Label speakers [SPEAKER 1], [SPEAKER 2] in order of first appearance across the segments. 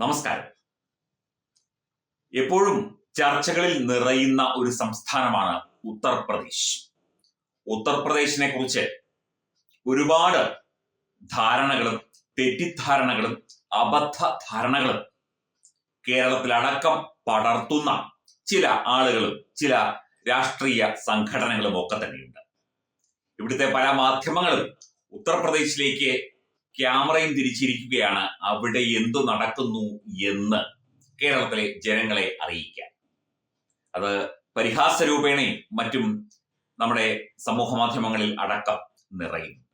[SPEAKER 1] നമസ്കാരം. എപ്പോഴും ചർച്ചകളിൽ നിറയുന്ന ഒരു സംസ്ഥാനമാണ് ഉത്തർപ്രദേശ്. ഉത്തർപ്രദേശിനെ കുറിച്ച് ഒരുപാട് ധാരണകളും തെറ്റിദ്ധാരണകളും അബദ്ധ ധാരണകളും കേരളത്തിലടക്കം പടർത്തുന്ന ചില ആളുകളും ചില രാഷ്ട്രീയ സംഘടനകളും ഒക്കെ തന്നെയുണ്ട്. ഇവിടുത്തെ പല മാധ്യമങ്ങളും ഉത്തർപ്രദേശിലേക്ക് ക്യാമറയും തിരിച്ചിരിക്കുകയാണ്. അവിടെ എന്തു നടക്കുന്നു എന്ന് കേരളത്തിലെ ജനങ്ങളെ അറിയിക്കാൻ അത് പരിഹാസരൂപേണയും മറ്റും നമ്മുടെ സമൂഹ മാധ്യമങ്ങളിൽ അടക്കം നിറയുന്നുണ്ട്.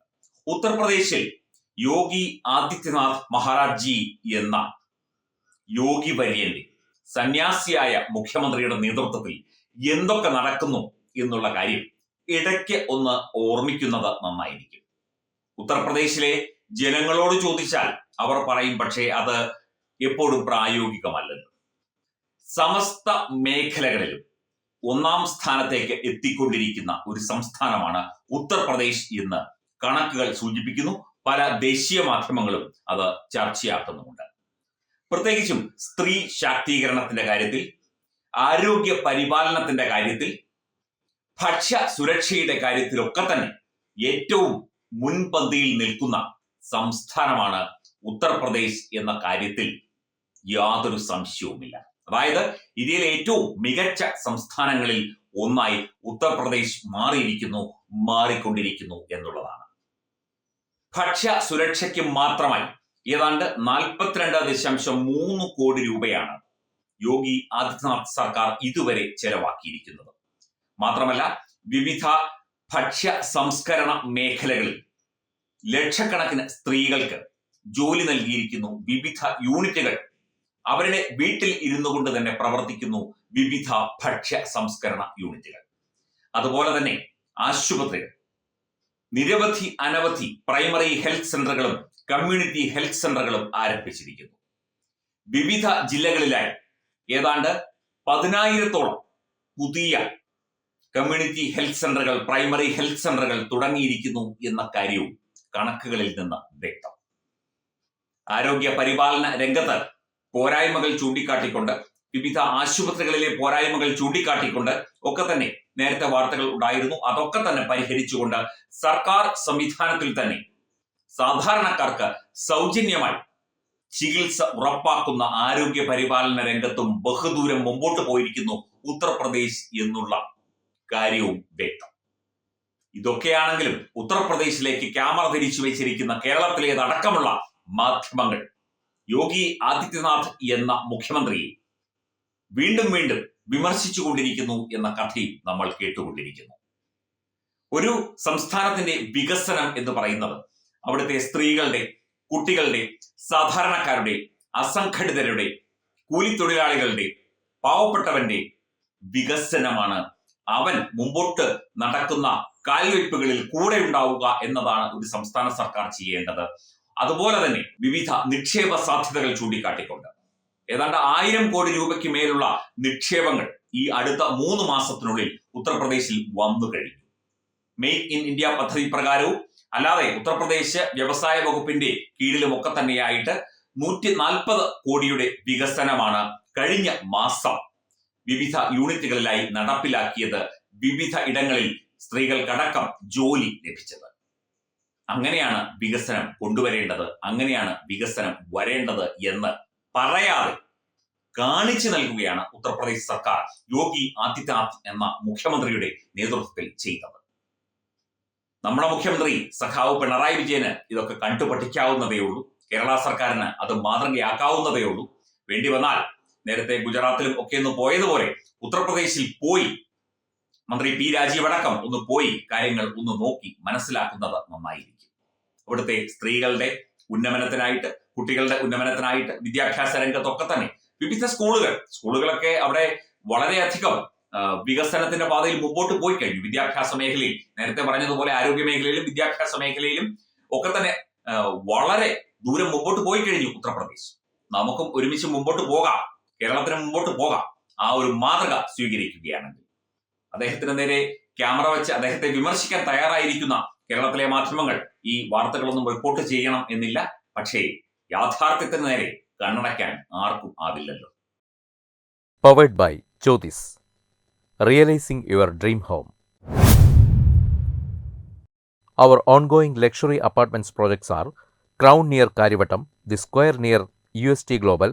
[SPEAKER 1] ഉത്തർപ്രദേശിൽ യോഗി ആദിത്യനാഥ് മഹാരാജ്ജി എന്ന യോഗി വര്യന്റെ സന്യാസിയായ മുഖ്യമന്ത്രിയുടെ നേതൃത്വത്തിൽ എന്തൊക്കെ നടക്കുന്നു എന്നുള്ള കാര്യം ഇടയ്ക്ക് ഒന്ന് ഓർമ്മിക്കുന്നത് നന്നായിരിക്കും. ഉത്തർപ്രദേശിലെ ജനങ്ങളോട് ചോദിച്ചാൽ അവർ പറയും പക്ഷേ അത് എപ്പോഴും പ്രായോഗികമല്ലെന്ന്. സമസ്ത മേഖലകളിലും ഒന്നാം സ്ഥാനത്തേക്ക് എത്തിക്കൊണ്ടിരിക്കുന്ന ഒരു സംസ്ഥാനമാണ് ഉത്തർപ്രദേശ് എന്ന് കണക്കുകൾ സൂചിപ്പിക്കുന്നു. പല ദേശീയ മാധ്യമങ്ങളും അത് ചർച്ചയാക്കുന്നുമുണ്ട് പ്രത്യേകിച്ചും സ്ത്രീ ശാക്തീകരണത്തിന്റെ കാര്യത്തിൽ ആരോഗ്യ പരിപാലനത്തിന്റെ കാര്യത്തിൽ ഭക്ഷ്യ സുരക്ഷയുടെ കാര്യത്തിലൊക്കെ തന്നെ ഏറ്റവും മുൻപന്തിയിൽ നിൽക്കുന്ന സംസ്ഥാനമാണ് ഉത്തർപ്രദേശ് എന്ന കാര്യത്തിൽ യാതൊരു സംശയവുമില്ല. അതായത് ഇന്ത്യയിലെ ഏറ്റവും മികച്ച സംസ്ഥാനങ്ങളിൽ ഒന്നായി ഉത്തർപ്രദേശ് മാറിയിരിക്കുന്നു മാറിക്കൊണ്ടിരിക്കുന്നു എന്നുള്ളതാണ്. ഭക്ഷ്യ സുരക്ഷയ്ക്ക് മാത്രമായി ഏതാണ്ട് നാൽപ്പത്തിരണ്ട് ദശാംശം മൂന്ന് കോടി രൂപയാണ് യോഗി ആദിത്യനാഥ് സർക്കാർ ഇതുവരെ ചെലവാക്കിയിരിക്കുന്നത്. മാത്രമല്ല വിവിധ ഭക്ഷ്യ സംസ്കരണ മേഖലകളിൽ ലക്ഷക്കണക്കിന് സ്ത്രീകൾക്ക് ജോലി നൽകിയിരിക്കുന്നു. വിവിധ യൂണിറ്റുകൾ അവരുടെ വീട്ടിൽ ഇരുന്നു കൊണ്ട് തന്നെ പ്രവർത്തിക്കുന്നു വിവിധ ഭക്ഷ്യ സംസ്കരണ യൂണിറ്റുകൾ. അതുപോലെ തന്നെ ആശുപത്രികൾ നിരവധി അനവധി പ്രൈമറി ഹെൽത്ത് സെന്ററുകളും കമ്മ്യൂണിറ്റി ഹെൽത്ത് സെന്ററുകളും ആരംഭിച്ചിരിക്കുന്നു. വിവിധ ജില്ലകളിലായി ഏതാണ്ട് പതിനായിരത്തോളം പുതിയ കമ്മ്യൂണിറ്റി ഹെൽത്ത് സെന്ററുകൾ പ്രൈമറി ഹെൽത്ത് സെന്ററുകൾ തുടങ്ങിയിരിക്കുന്നു എന്ന കാര്യവും കണക്കുകളിൽ നിന്ന് വ്യക്തം. ആരോഗ്യ പരിപാലന രംഗത്ത് പോരായ്മകൾ ചൂണ്ടിക്കാട്ടിക്കൊണ്ട് വിവിധ ആശുപത്രികളിലെ പോരായ്മകൾ ചൂണ്ടിക്കാട്ടിക്കൊണ്ട് ഒക്കെ തന്നെ നേരത്തെ വാർത്തകൾ ഉണ്ടായിരുന്നു. അതൊക്കെ തന്നെ പരിഹരിച്ചുകൊണ്ട് സർക്കാർ സംവിധാനത്തിൽ തന്നെ സാധാരണക്കാർക്ക് സൗജന്യമായി ചികിത്സ ഉറപ്പാക്കുന്ന ആരോഗ്യ പരിപാലന രംഗത്തും ബഹുദൂരം മുമ്പോട്ട് പോയിരിക്കുന്നു ഉത്തർപ്രദേശ് എന്നുള്ള കാര്യവും വ്യക്തം. ഇതൊക്കെയാണെങ്കിലും ഉത്തർപ്രദേശിലേക്ക് ക്യാമറ തിരിച്ചു വെച്ചിരിക്കുന്ന കേരളത്തിലേതടക്കമുള്ള മാധ്യമങ്ങൾ. യോഗി ആദിത്യനാഥ് എന്ന മുഖ്യമന്ത്രിയെ വീണ്ടും വീണ്ടും വിമർശിച്ചുകൊണ്ടിരിക്കുന്നു എന്ന കഥയും നമ്മൾ കേട്ടുകൊണ്ടിരിക്കുന്നു. ഒരു സംസ്ഥാനത്തിന്റെ വികസനം എന്ന് പറയുന്നത് അവിടുത്തെ സ്ത്രീകളുടെ കുട്ടികളുടെ സാധാരണക്കാരുടെ അസംഘടിതരുടെ കൂലിത്തൊഴിലാളികളുടെ പാവപ്പെട്ടവന്റെ വികസനമാണ് അവൻ മുമ്പോട്ട് നടക്കുന്ന കാൽവയ്പ്പുകളിൽ കൂടെ ഉണ്ടാവുക എന്നതാണ് ഒരു സംസ്ഥാന സർക്കാർ ചെയ്യേണ്ടത്. അതുപോലെ തന്നെ വിവിധ നിക്ഷേപ സാധ്യതകൾ ചൂണ്ടിക്കാട്ടിക്കൊണ്ട്. ഏതാണ്ട് ആയിരം കോടി രൂപയ്ക്ക് മേലുള്ള നിക്ഷേപങ്ങൾ ഈ അടുത്ത മൂന്ന് മാസത്തിനുള്ളിൽ ഉത്തർപ്രദേശിൽ വന്നു കഴിഞ്ഞു. മെയ്ക്ക് ഇൻ ഇന്ത്യ പദ്ധതി പ്രകാരവും അല്ലാതെ ഉത്തർപ്രദേശ് വ്യവസായ വകുപ്പിന്റെ കീഴിലും ഒക്കെ തന്നെയായിട്ട് നൂറ്റി നാൽപ്പത് കോടിയുടെ വികസനമാണ് കഴിഞ്ഞ മാസം വിവിധ യൂണിറ്റുകളിലായി നടപ്പിലാക്കിയത് വിവിധ ഇടങ്ങളിൽ സ്ത്രീകൾക്കടക്കം ജോലി ലഭിച്ചത്. അങ്ങനെയാണ് വികസനം കൊണ്ടുവരേണ്ടത് അങ്ങനെയാണ് വികസനം വരേണ്ടത് എന്ന് പറയാതെ കാണിച്ചു നൽകുകയാണ് ഉത്തർപ്രദേശ് സർക്കാർ യോഗി ആദിത്യനാഥ് എന്ന മുഖ്യമന്ത്രിയുടെ നേതൃത്വത്തിൽ ചെയ്തത്. നമ്മുടെ മുഖ്യമന്ത്രി സഖാവ് പിണറായി വിജയന് ഇതൊക്കെ കണ്ടു ഉള്ളൂ. കേരള സർക്കാരിന് അത് മാതൃകയാക്കാവുന്നതേ ഉള്ളൂ. വേണ്ടി വന്നാൽ നേരത്തെ ഗുജറാത്തിലും ഒക്കെ ഒന്ന് പോയതുപോലെ ഉത്തർപ്രദേശിൽ പോയി മന്ത്രി പി രാജീവ് അടക്കം ഒന്ന് പോയി കാര്യങ്ങൾ ഒന്ന് നോക്കി മനസ്സിലാക്കുന്നത് നന്നായിരിക്കും. അവിടുത്തെ സ്ത്രീകളുടെ ഉന്നമനത്തിനായിട്ട് കുട്ടികളുടെ ഉന്നമനത്തിനായിട്ട് വിദ്യാഭ്യാസ രംഗത്തൊക്കെ തന്നെ വിവിധ സ്കൂളുകൾ സ്കൂളുകളൊക്കെ അവിടെ വളരെയധികം വികസനത്തിന്റെ പാതയിൽ മുമ്പോട്ട് പോയി കഴിഞ്ഞു. വിദ്യാഭ്യാസ മേഖലയിൽ നേരത്തെ പറഞ്ഞതുപോലെ ആരോഗ്യ മേഖലയിലും വിദ്യാഭ്യാസ മേഖലയിലും ഒക്കെ തന്നെ വളരെ ദൂരം മുമ്പോട്ട് പോയി കഴിഞ്ഞു ഉത്തർപ്രദേശ്. നമുക്കും ഒരുമിച്ച് മുമ്പോട്ട് പോകാം. കേരളത്തിന് മുമ്പോട്ട് പോകാം. ആ ഒരു മാതൃക സ്വീകരിക്കുകയാണെങ്കിൽ. അദ്ദേഹത്തിന് നേരെ ക്യാമറ വെച്ച് അദ്ദേഹത്തെ വിമർശിക്കാൻ തയ്യാറായിരിക്കുന്ന കേരളത്തിലെ മാധ്യമങ്ങൾ ഈ വാർത്തകളൊന്നും റിപ്പോർട്ട് ചെയ്യണം എന്നില്ല. പക്ഷേ യാഥാർത്ഥ്യത്തിന് നേരെ കണ്ണടയ്ക്കാൻ ആർക്കും ആവില്ലല്ലോ.
[SPEAKER 2] Powered by Jyothis realising your dream home our ongoing luxury apartments projects are crown near Karyavattam the square near U S T Crown